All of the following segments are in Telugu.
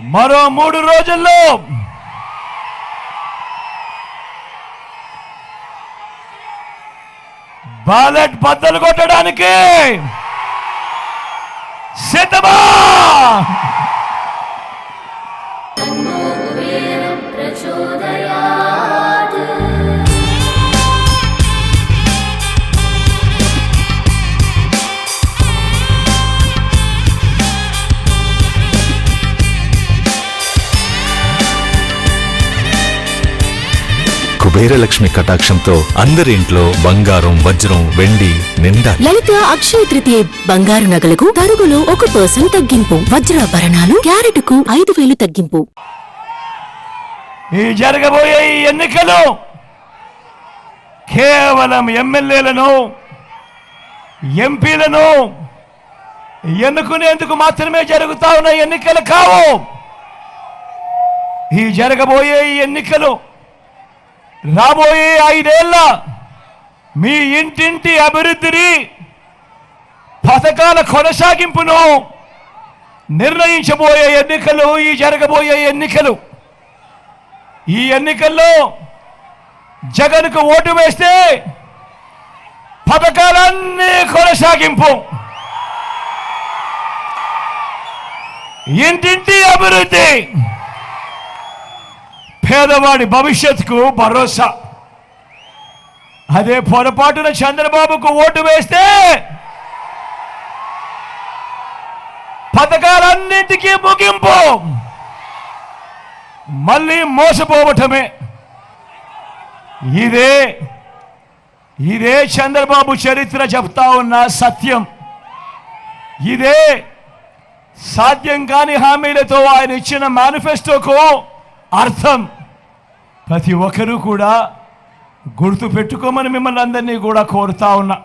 మరో మూడు రోజుల్లో బాలెట్ బద్దలు కొట్టడానికి సిద్ధమా? కుబేరలక్ష్మి కటాక్షంతో అందరి ఇంట్లో బంగారం వజ్రం వెండి నిండా లలిత అక్షయ తృతీయ బంగారు నగలకు తరుగులో ఒక పర్సెంట్ తగ్గింపు. వజ్రాభరణాలు క్యారెట్కు ఐదు వేలు తగ్గింపు. ఈ జరగబోయే ఈ ఎన్నికలు కేవలం ఎమ్మెల్యేలను ఎంపీలను ఎన్నుకునేందుకు మాత్రమే జరుగుతా ఉన్న ఎన్నికలు కావు. ఈ జరగబోయే ఎన్నికలు రాబోయే ఐదేళ్ళ మీ ఇంటింటి అభివృద్ధిని పథకాల కొనసాగింపును నిర్ణయించబోయే ఎన్నికలు ఈ జరగబోయే ఎన్నికలు. ఈ ఎన్నికల్లో జగన్కు ఓటు వేస్తే పథకాలన్నీ కొనసాగింపు. ఇంటింటి అభివృద్ధి. పేదవాడి భవిష్యత్తుకు భరోసా. అదే పొరపాటున చంద్రబాబుకు ఓటు వేస్తే పథకాలన్నింటికీ ముగింపు. మళ్ళీ మోసపోవటమే. ఇదే ఇదే చంద్రబాబు చరిత్ర చెప్తా ఉన్న సత్యం. ఇదే సాధ్యం కాని హామీలతో ఆయన ఇచ్చిన మేనిఫెస్టోకు అర్థం. ప్రతి ఒక్కరూ కూడా గుర్తు పెట్టుకోమని మిమ్మల్ని అందరినీ కూడా కోరుతా ఉన్నా.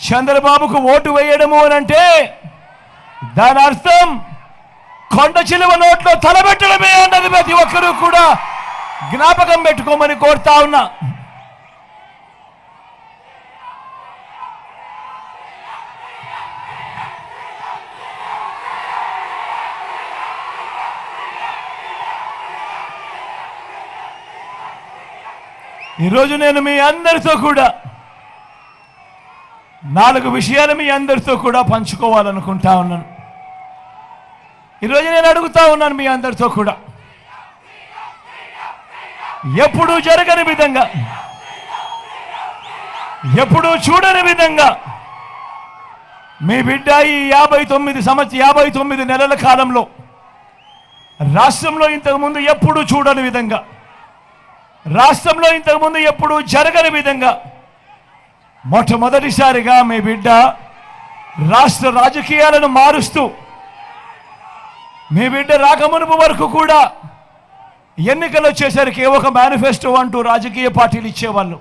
చంద్రబాబుకు ఓటు వేయడము అని అంటే దాని అర్థం కొండ చిలువ నోట్లో తలబెట్టడమే అన్నది ప్రతి ఒక్కరూ కూడా జ్ఞాపకం పెట్టుకోమని కోరుతా ఉన్నా. ఈరోజు నేను మీ అందరితో కూడా నాలుగు విషయాలు మీ అందరితో కూడా పంచుకోవాలనుకుంటా ఉన్నాను. ఈరోజు నేను అడుగుతా ఉన్నాను మీ అందరితో కూడా. ఎప్పుడూ జరగని విధంగా ఎప్పుడూ చూడని విధంగా మీ బిడ్డ ఈ యాభై తొమ్మిది సంవత్సర యాభై తొమ్మిది నెలల కాలంలో రాష్ట్రంలో ఇంతకుముందు ఎప్పుడు చూడని విధంగా రాష్ట్రంలో ఇంతకుముందు ఎప్పుడు జరగని విధంగా మొట్టమొదటిసారిగా మీ బిడ్డ రాష్ట్ర రాజకీయాలను మారుస్తూ మీ బిడ్డ రాకమునుపు వరకు కూడా ఎన్నికలు వచ్చేసరికి ఒక మేనిఫెస్టో అంటూ రాజకీయ పార్టీలు ఇచ్చేవాళ్ళు.